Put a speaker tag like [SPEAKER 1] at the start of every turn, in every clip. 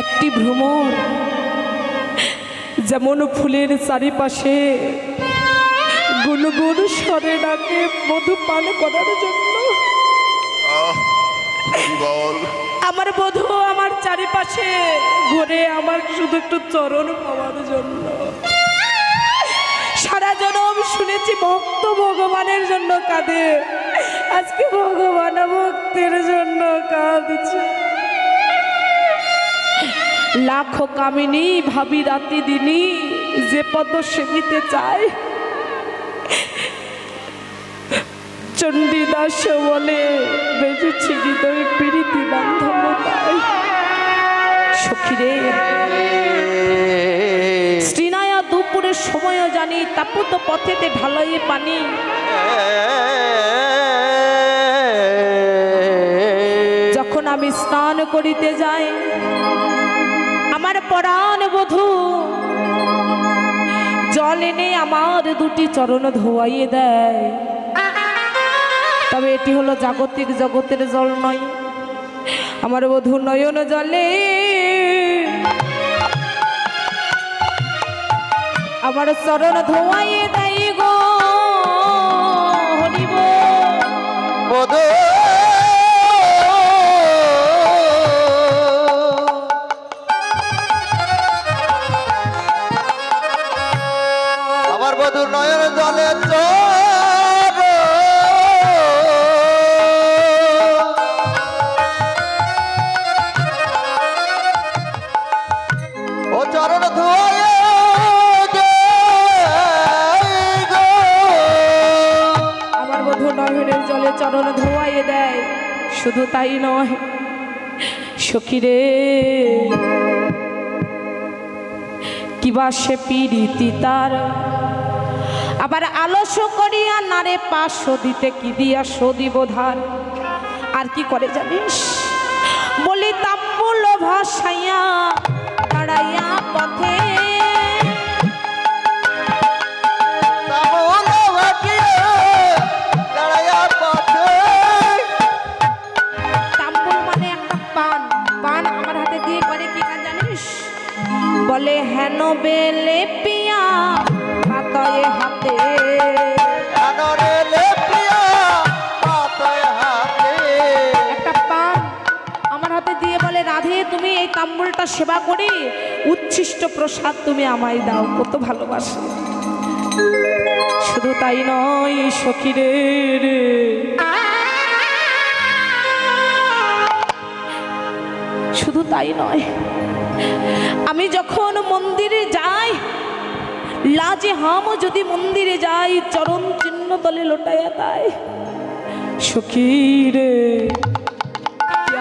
[SPEAKER 1] একটি ভ্রমণ। যেমন ফুলের চারিপাশে গুনগুন স্বরে ডাকে মধু পান করার জন্য। আমার বধূ আমার চারিপাশে ঘুরে আমার শুধু একটু চরণ পাওয়ার জন্য। সারা জনম শুনেছি ভক্ত ভগবানের জন্য কাঁদে। আজকে ভগবান ভক্তের জন্য কাঁদছে। লাখো কামিনী ভাবি রাতি দিনই যে পদ সেবিতে চায়। চণ্ডীদাস বলে, বেজেছি হৃদয় পীড়িতি বান্ধবতায় সখীরে শ্রীনায়া দুপুরের সময়ও জানি, তাপুত পথেতে ঢালাইয়ে পানি। যখন আমি স্নান করিতে যাই আমার পরাণ বধূ। জল এনে আমার দুটি চরণ ধোয়াইয়ে দেয়। তবে এটি হলো জাগতিক জগতের জল নয়। আমার বধূ নয়ন জলে। আমার চরণ ধোয়াইয়ে দেয় গো।
[SPEAKER 2] আমার নয়ন জলে ও চরণ ধোয়ে
[SPEAKER 1] আমার বধূ নয়নের জলে চরণ ধোয়াইয়ে দেয়। শুধু তাই নয় সখীরে কিবা সে পিরিতি তার আবার আলস্য করিয়া নারে পাশ দিতে কি দিয়া সদিব ধার? আর কি করে জানিস? বলি তাম্বুল ভাসাইয়া দাঁড়াইয়া পথে। মানে বলে হেন বেলে পিয়া হাতয়ে হাতে তাম্বুলটা সেবা করি, উচ্ছিষ্ট প্রসাদ তুমি আমায় দাও, কত ভালোবাসে। শুধু তাই নয় সখীরে রে শুধু তাই নয়, আমি যখন মন্দিরে যাই, লাজে হাম যদি মন্দিরে যাই, চরণ চিহ্ন তলে লোটাইয়া তাই। সখীরে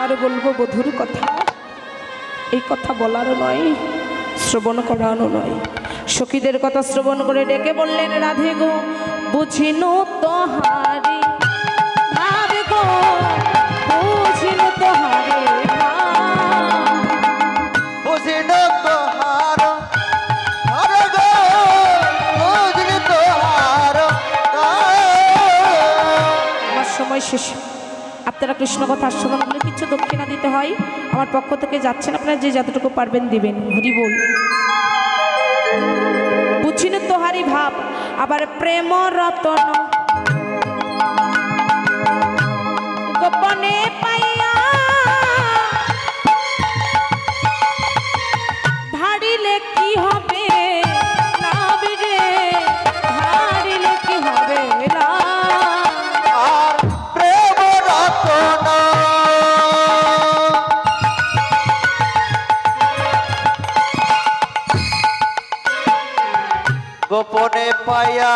[SPEAKER 1] আর বলব বধুর কথা? এই কথা বলারও নয় শ্রবণ করানো নয়। সখীদের কথা শ্রবণ করে ডেকে বললেন রাধে গো বুঝিনো তোহারি ভাব গো বুঝিনো তোহারে সময় শেষ। আপনারা কৃষ্ণ কথা শ্রবণ করলে কিছু দক্ষিণা দিতে হয়। আমার পক্ষ থেকে যাচ্ছেন আপনারা, যে যতটুকু পারবেন দিবেন। হরি বল। বুঝিনি তোহারি ভাব? আবার
[SPEAKER 2] প্রেম রতন গোপনে পায়া